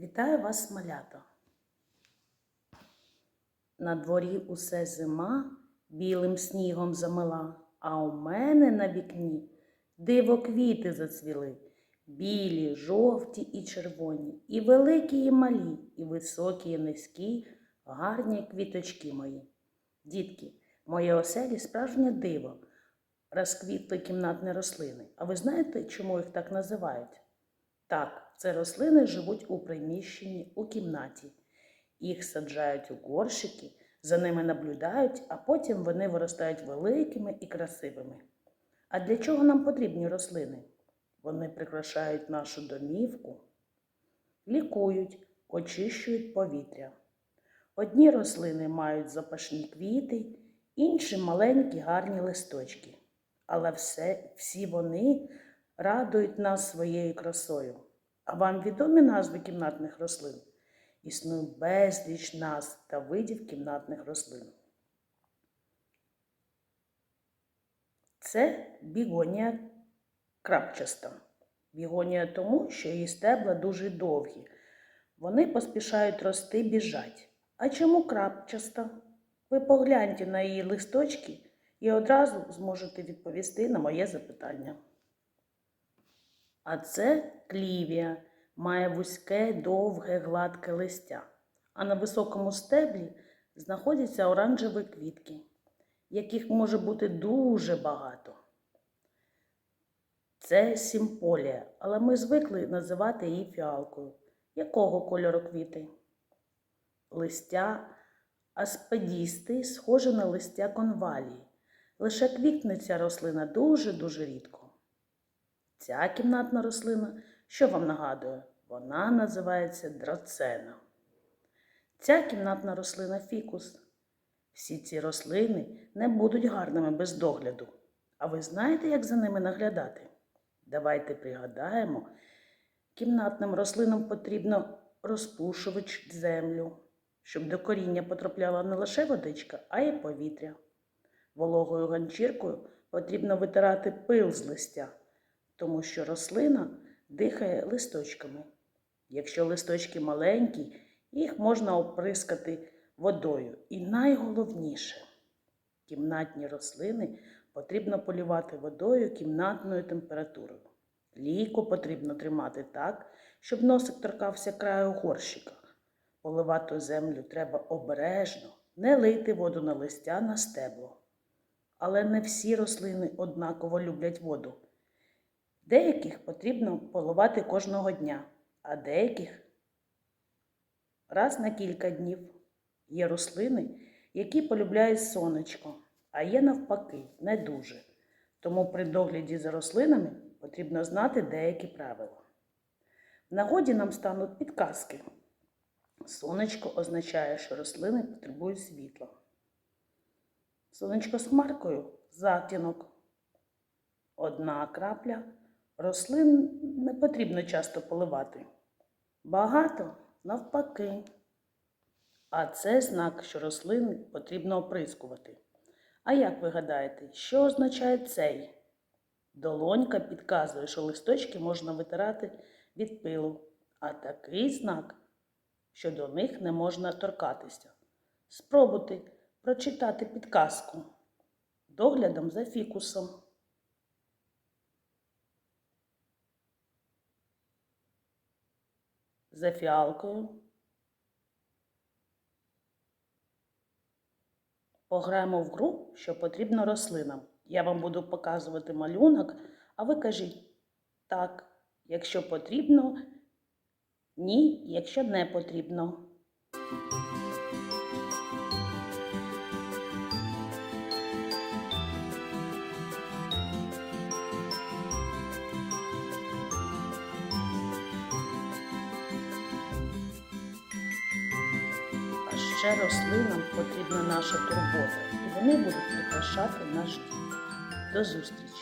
Вітаю вас, малята. На дворі усе зима білим снігом замила, а у мене на вікні диво квіти зацвіли. Білі, жовті і червоні, і великі, і малі, і високі, і низькі, гарні квіточки мої. Дітки, моє оселі справжнє диво, розквітли кімнатні рослини. А ви знаєте, чому їх так називають? Так, це рослини живуть у приміщенні, у кімнаті. Їх саджають у горщики, за ними наблюдають, а потім вони виростають великими і красивими. А для чого нам потрібні рослини? Вони прикрашають нашу домівку, лікують, очищують повітря. Одні рослини мають запашні квіти, інші маленькі гарні листочки. Але все, всі вони радують нас своєю красою. А вам відомі назви кімнатних рослин? Існує безліч назв та видів кімнатних рослин. Це бігонія крапчаста. Бігонія тому, що її стебла дуже довгі. Вони поспішають рости, біжать. А чому крапчаста? Ви погляньте на її листочки і одразу зможете відповісти на моє запитання. А це клівія, має вузьке, довге, гладке листя. А на високому стеблі знаходяться оранжеві квітки, яких може бути дуже багато. Це сімполія, але ми звикли називати її фіалкою. Якого кольору квіти? Листя аспедісти схоже на листя конвалії. Лише квітне ця рослина дуже-дуже рідко. Ця кімнатна рослина, що вам нагадує, вона називається драцена. Ця кімнатна рослина фікус. Всі ці рослини не будуть гарними без догляду. А ви знаєте, як за ними наглядати? Давайте пригадаємо, кімнатним рослинам потрібно розпушувач землю, щоб до коріння потрапляла не лише водичка, а й повітря. Вологою ганчіркою потрібно витирати пил з листя, тому що рослина дихає листочками. Якщо листочки маленькі, їх можна оприскати водою. І найголовніше, кімнатні рослини потрібно полювати водою кімнатною температурою. Лійку потрібно тримати так, щоб носик торкався краю горщика. Поливати землю треба обережно, не лити воду на листя на стебло. Але не всі рослини однаково люблять воду. Деяких потрібно поливати кожного дня, а деяких раз на кілька днів. Є рослини, які полюбляють сонечко, а є навпаки, не дуже. Тому при догляді за рослинами потрібно знати деякі правила. В нагоді нам стануть підказки. Сонечко означає, що рослини потребують світла. Сонечко з хмаркою затінок. Одна крапля. Рослин не потрібно часто поливати. Багато навпаки. А це знак, що рослини потрібно оприскувати. А як ви гадаєте, що означає цей? Долонька підказує, що листочки можна витирати від пилу, а такий знак, що до них не можна торкатися. Спробуйте прочитати підказку доглядом за фікусом. За фіалкою. Пограємо в гру, що потрібно рослинам. Я вам буду показувати малюнок, а ви кажіть так, якщо потрібно, ні, якщо не потрібно. Ще рослинам потрібна наша турбота, і вони будуть прикрашати наш дім. До зустрічі!